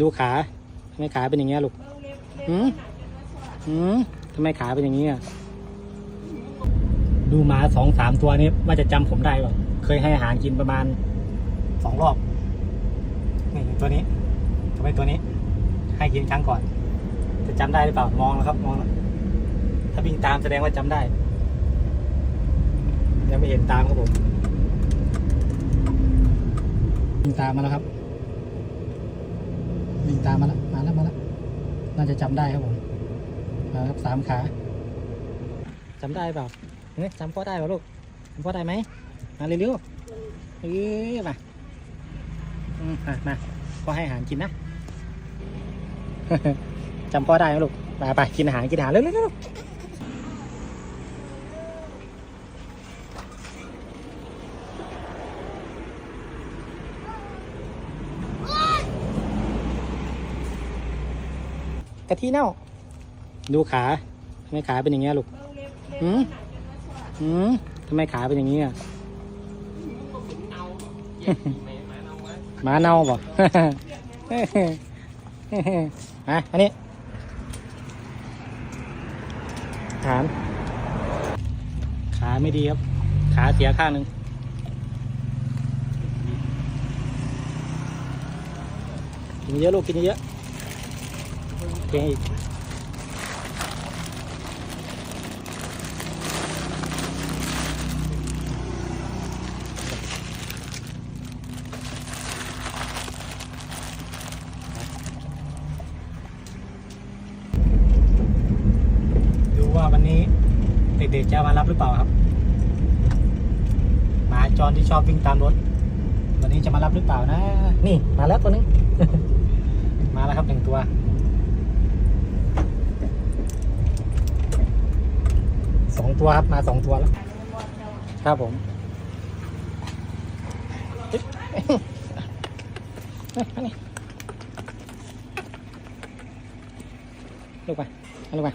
ดูขาทำไมขาเป็นอย่างเงี้ยลูกหืมอืมทำไมขาเป็นอย่างนี้อะดูหมาสองสามตัวนี้ว่าจะจำผมได้เปล่าเคยให้อาหารกินประมาณสองรอบนี่ตัวนี้ทำไมตัวนี้ ให้กินครั้งก่อน จะจำได้หรือเปล่ามองแล้วครับมองแล้วถ้าวิ่งตามแสดงว่าจำได้ ยังไม่เห็นตามครับผมวิ่งตามมาแล้วครับ ตามมาแล้วมาแล้วมาแล้วน่าจะจำได้ครับผมมาครับสามขาจำได้เปล่าเฮ้ยจำพ่อได้เปล่าลูกจำพ่อได้ไหมมาเร็วๆเอ้ยมาอืมมามาพ่อให้อาหารกินนะจำพ่อได้ไหมลูกไปไปกินอาหารกินอาหารเร็วๆเร็วๆ กะทิเน่า ดูขาทำไมขาเป็นอย่างเงี้ยลูกหืมอืมทำไมขาเป็นอย่างนี้อะหมาเน่าบ่มาอันนี้ ถาม ขาไม่ดีครับ ขาเสียข้างหนึ่งกินเยอะลูกกินเยอะ เก่งอีกดูว่าวันนี้เด็กๆจะมารับหรือเปล่าครับหมาจรที่ชอบวิ่งตามรถ วันนี้จะมารับหรือเปล่านะ นี่มาแล้วตัวนึง มาแล้วครับหนึ่งตัว สอง ตัวครับมาสองตัวแล้ว ครับผมเอ๊ะเอ๊ะเอ๊ะอันนี้ลูกไปเอาลูกไป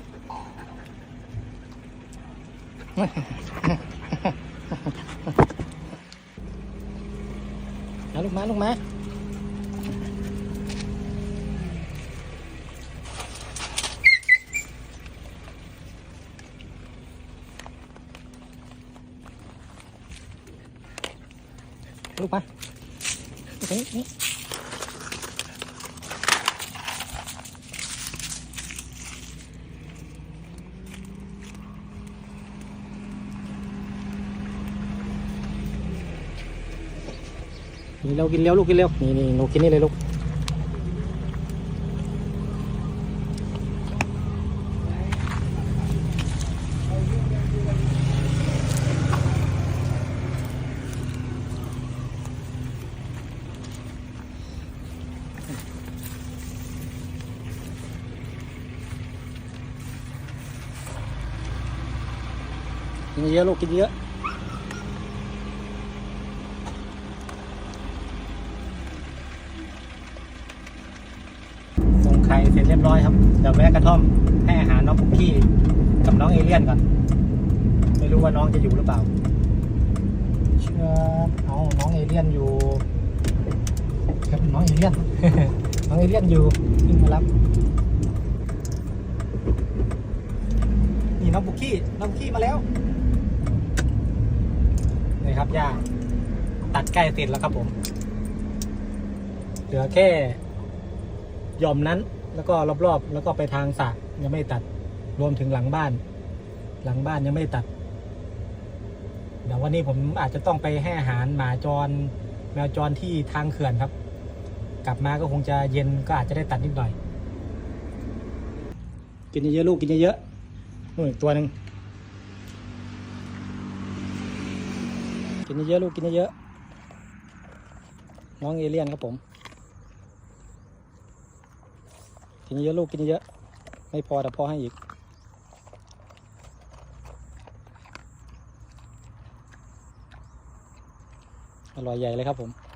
มาลูกมาลูกมา ลูกมาโอเคนี่นี่เรากินเร็วลูกกินเร็วนี่นี่หนูกินนี่เลยลูก กินเยอะลูกกินเยอะส่งไข่เสร็จเรียบร้อยครับ เดี๋ยวแวะกระท่อมให้อาหารน้องปุกกี้กับน้องเอเลี่ยนก่อน ไม่รู้ว่าน้องจะอยู่หรือเปล่า เชื่อเอาน้องเอเลี่ยนอยู่ ครับน้องเอเลี่ยน น้องเอเลี่ยนอยู่ขึ้นมารับนี่น้องปุกกี้น้องปุกกี้มาแล้วนี่ครับย่าตัดใกล้เสร็จแล้วครับผม เหลือแค่ย่อมนั้นแล้วก็รอบๆ แล้วก็ไปทางสระยังไม่ตัดรวมถึงหลังบ้าน หลังบ้านยังไม่ตัดเดี๋ยววันนี้ผมอาจจะต้องไปให้อาหารหมาจร แมวจรที่ทางเขื่อนครับ กลับมาก็คงจะเย็นก็อาจจะได้ตัดนิดหน่อย กินเยอะๆลูกกินเยอะๆนู่นอีกตัวหนึ่งกินเยอะๆลูกกินเยอะๆน้องเอเลี่ยนครับผม กินเยอะลูกกินเยอะไม่พอแต่พอให้อีกอร่อยใหญ่เลยครับผม